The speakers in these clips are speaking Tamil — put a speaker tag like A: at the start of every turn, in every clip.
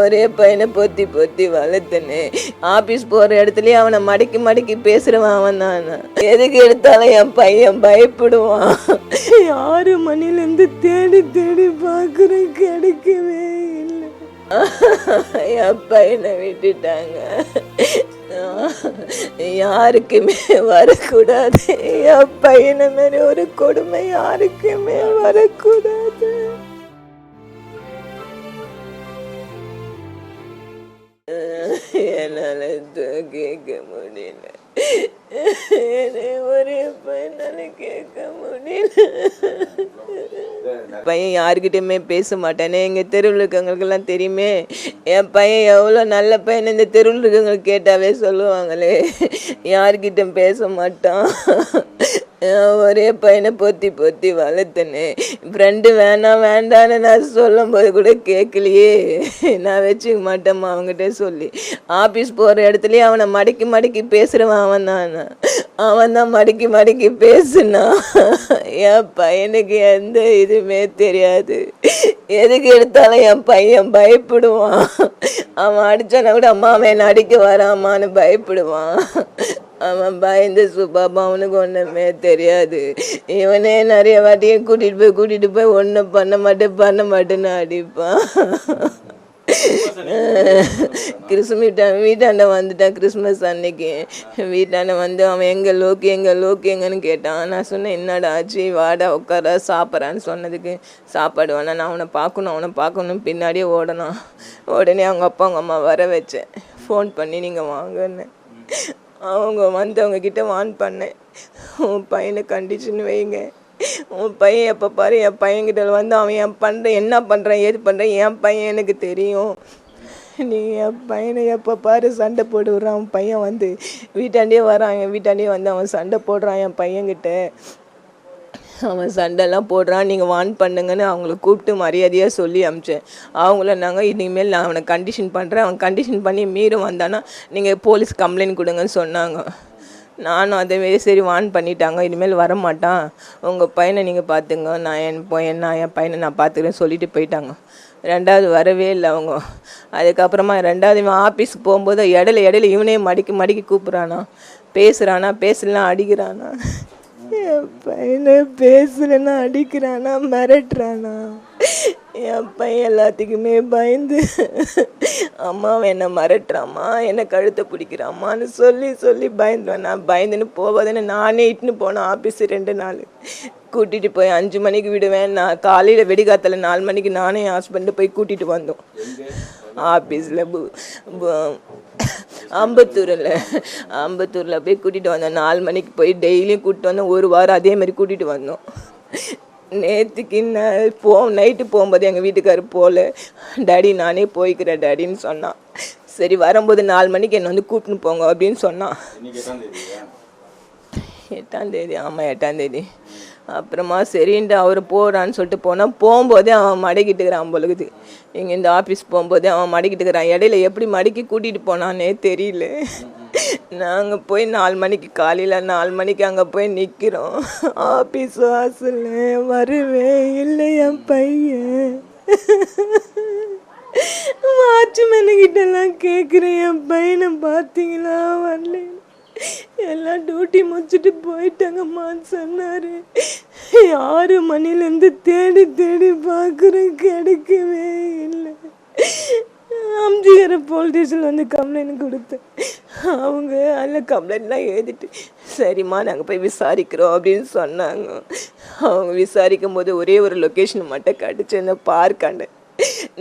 A: ஒரே பையனை பொத்தி பொத்தி வளர்த்தனே. ஆபீஸ் போற இடத்துலயே அவனை மடக்கி மடக்கி பேசுறவன் அவன் தான். எதுக்கு எடுத்தாலும் என் பையன் பயப்படுவான். ஆறு மணில இருந்து தேடி தேடி பாக்குறேன் கிடைக்கவே இல்லை. என் பையனை விட்டுட்டாங்க. யாருக்குமே வரக்கூடாது. என் பையனை மாதிரி ஒரு கொடுமை யாருக்குமே வரக்கூடாது. என்னால கேட்க முடியல. ஒரே பையனால கேட்க முடியல. பையன் யாருக்கிட்டயுமே பேச மாட்டானே. எங்க தெருவில் இருக்கவங்களுக்கெல்லாம் தெரியுமே. என் பையன் எவ்வளோ நல்ல பையன் இந்த தெருவில் இருக்கவங்களுக்கு கேட்டாவே சொல்லுவாங்களே. யாருக்கிட்ட பேச மாட்டான். ஒரே பையனை பொத்தி பொத்தி வளர்த்தனே. ஃப்ரெண்டு வேணாம் வேண்டான்னு நான் சொல்லும் போது கூட கேட்கலையே. நான் வச்சுக்க மாட்டேம்மா அவங்ககிட்ட சொல்லி. ஆஃபீஸ் போகிற இடத்துலயே அவனை மடக்கி மடக்கி பேசுகிறவன் அவன் தான் அவன் தான் மடக்கி மடக்கி பேசுனான் என் பையனுக்கு எந்த இதுவுமே தெரியாது. எதுக்கு எடுத்தாலும் என் பையன் பயப்படுவான். அவன் அடித்தானா கூட அம்மா அவன் அடிக்க வராமான்னு பயப்படுவான். அவன் பயந்து சுபாபா அவனுக்கு ஒன்றுமே தெரியாது. இவனே நிறைய வாட்டியும் கூட்டிகிட்டு போய் கூட்டிகிட்டு போய் ஒன்றும் பண்ண மாட்டேன் பண்ண மாட்டேன்னு அடிப்பான். கிறிஸ்மஸ் வீட்டாண்ட வந்துட்டான் கிறிஸ்மஸ் அன்னைக்கு. வீட்டாண்ட வந்து அவன் எங்கே லோக்கி எங்கே லோக்கி எங்கன்னு கேட்டான். நான் சொன்னேன் என்னடா ஆச்சு? வாடா உட்கார சாப்பிட்றான்னு சொன்னதுக்கு சாப்பாடு வேணாம். நான் அவனை பார்க்கணும் அவனை பார்க்கணும் பின்னாடியே ஓடணும். உடனே அவங்க அப்பா அவங்க அம்மா வர வச்சேன். ஃபோன் பண்ணி நீங்கள் வாங்கன்னு. அவங்க வந்து அவங்க கிட்ட வான் பண்ணேன். உன் பையனை கண்டிச்சுன்னு வைங்க. உன் பையன் எப்போ பாரு என் பையன்கிட்ட வந்து அவன் என் பண்ணுறேன் என்ன பண்ணுறான் ஏது பண்ணுறான் என் பையன் எனக்கு தெரியும். நீ என் பையனை எப்போ பாரு சண்டை போட்டு விட்றான் அவன் பையன் வந்து வீட்டாண்டே வரான். என் வீட்டாண்டே வந்து அவன் சண்டை போடுறான் என் பையன்கிட்ட. அவன் சண்டைலாம் போடுறான் நீங்கள் வான் பண்ணுங்கன்னு அவங்கள கூப்பிட்டு மரியாதையாக சொல்லி அமிச்சேன். அவங்கள நாங்கள் இனிமேல் நான் அவனை கண்டிஷன் பண்ணுறேன் அவன் கண்டிஷன் பண்ணி மீறும் வந்தானா நீங்கள் போலீஸ் கம்ப்ளைண்ட் கொடுங்கன்னு சொன்னாங்க. நானும் அதேமாரி சரி வான் பண்ணிட்டாங்க. இனிமேல் வர மாட்டான் உங்கள் பையனை நீங்கள் பார்த்துங்க நான் என் பையன் நான் என் பையனை நான் பார்த்துக்கிறேன்னு சொல்லிட்டு போயிட்டாங்க. ரெண்டாவது வரவே இல்லை அவங்க. அதுக்கப்புறமா ரெண்டாவது இவன் ஆஃபீஸுக்கு போகும்போது இடையில இடையில இவனே மடிக்கி மடிக்கி கூப்பிட்றானா. பேசுகிறானா பேசலாம் அடிக்கிறானா. என் பையனை பேசுகிறேன்னா அடிக்கிறானா மிரட்டுறானா? என் பையன் எல்லாத்துக்குமே பயந்து அம்மாவை என்னை மிரட்டுறாம்மா என்னை கழுத்தை பிடிக்கிறாம்மான்னு சொல்லி சொல்லி பயந்துவேன் நான் பயந்துன்னு போவாதுன்னு நானே இட்டுன்னு போனேன் ஆஃபீஸ் ரெண்டு நாள். கூட்டிகிட்டு போய் அஞ்சு மணிக்கு விடுவேன். நான் காலையில் வெடிகாத்தில் நாலு மணிக்கு நானே என் ஹஸ்பண்டு போய் கூட்டிகிட்டு வந்தோம். ஆஃபீஸில் அம்பத்தூரில் அம்பத்தூரில் போய் கூட்டிகிட்டு வந்தோம். நாலு மணிக்கு போய் டெய்லியும் கூட்டிட்டு வந்தோம். ஒரு வாரம் அதே மாதிரி கூட்டிகிட்டு வந்தோம். நேற்றுக்கு போ நைட்டு போகும்போது எங்கள் வீட்டுக்காரர் போகல டாடி நானே போய்க்கிறேன் டாடின்னு சொன்னான். சரி வரும்போது நாலு மணிக்கு என்னை வந்து கூட்டின்னு போங்க அப்படின்னு சொன்னான்.
B: இன்னைக்கு எட்டாம் தேதியா?
A: எட்டாம் தேதி ஆமாம் எட்டாம் தேதி. அப்புறமா சரின்ட்டு அவர் போகிறான்னு சொல்லிட்டு போனால் போகும்போதே அவன் மடக்கிட்டுக்கிறான் பொழுது இங்கே இந்த ஆஃபீஸ் போகும்போதே அவன் மடக்கிட்டுக்கிறான் இடையில எப்படி மடக்கி கூட்டிகிட்டு போனானே தெரியல. நாங்கள் போய் நாலு மணிக்கு காலையில் நாலு மணிக்கு அங்கே போய் நிற்கிறோம் ஆஃபீஸ் வாசல்ல வரவே இல்லை என் பையன். வாட்ச்மேனுக்கிட்டலாம் கேட்குறேன் என் பையனை பார்த்தீங்களா? வரல எல்லாம் டியூட்டி முடிச்சுட்டு போயிட்டாங்கம்மான்னு சொன்னார். ஆறு மணிலேருந்து தேடி தேடி பார்க்குறேன் கிடைக்கவே இல்லை. அம்ஜிகரை போலீஸில் வந்து கம்ப்ளைண்ட் கொடுத்தேன். அவங்க அதில் கம்ப்ளைண்ட்லாம் எழுதிட்டு சரிம்மா நாங்கள் போய் விசாரிக்கிறோம் அப்படின்னு சொன்னாங்க. அவங்க விசாரிக்கும் போது ஒரே ஒரு லொக்கேஷன் மட்டும் கடிச்சு இந்த பார்க்காண்ட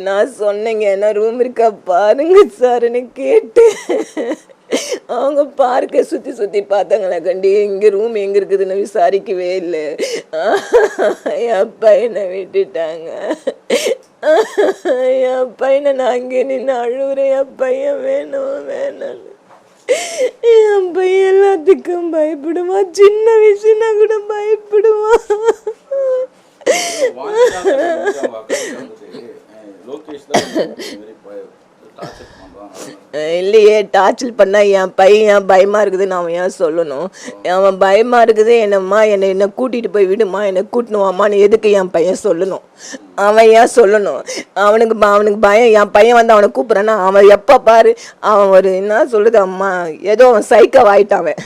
A: நான் சொன்னேங்க என்ன ரூம் இருக்கா பாருங்க சார்னு கேட்டு. அவங்க பார்க்க சுற்றி சுற்றி பார்த்தாங்களா கண்டி இங்கே ரூம் எங்கே இருக்குதுன்னு விசாரிக்கவே இல்லை. என் பையனை விட்டுட்டாங்க. என் பையனை நான் அங்கே நின்று அழுகுறேன் என் பையன் வேணும் வேணும்னு என் பையன் எல்லாத்துக்கும் பயப்படுவான் சின்ன விஷயம்னா கூட பயப்படுவான்
B: லோகேஷ் தான் இல்லையே டார்ச்சர்
A: பண்ணால் இல்லையே டார்ச்சல் என் பையன் பயமா இருக்குதுன்னு அவன் ஏன் சொல்லணும்? அவன் பயமாக இருக்குது என்னம்மா என்னை என்ன கூட்டிகிட்டு போய் விடுமா என்னை கூட்டினுவாம்மான்னு எதுக்கு என் பையன் சொல்லணும்? அவன் ஏன் சொல்லணும்? அவனுக்கு அவனுக்கு பயம் என் பையன் வந்து அவனை கூப்பிட்றான்னா அவன் எப்போ பாரு அவன் ஒரு என்ன சொல்லுது அம்மா ஏதோ அவன் சைக்கோ ஆயிட்டான் அவன்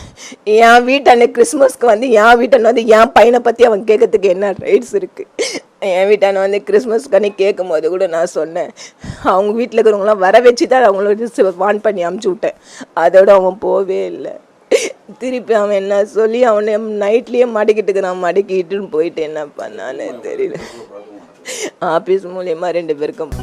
A: என் வீட்டை கிறிஸ்மஸ்க்கு வந்து என் வீட்டை வந்து என் பையனை பற்றி அவன் கேட்கறதுக்கு என்ன ரைட்ஸ் இருக்குது என் வீட்டான வந்து கிறிஸ்மஸ் கனி கேட்கும் போது கூட நான் சொன்னேன். அவங்க வீட்டில் இருக்கிறவங்களாம் வர வச்சு தான் அவங்களோட வான் பண்ணி அமுச்சு விட்டேன். அதோட அவன் போவே இல்லை. திருப்பி அவன் என்ன சொல்லி அவனை நைட்லேயே மடக்கிட்டு நான் மடக்கிட்டுன்னு போயிட்டு என்ன பண்ணான்னு தெரியல. ஆஃபீஸ் மூலியமாக ரெண்டு பேருக்கும்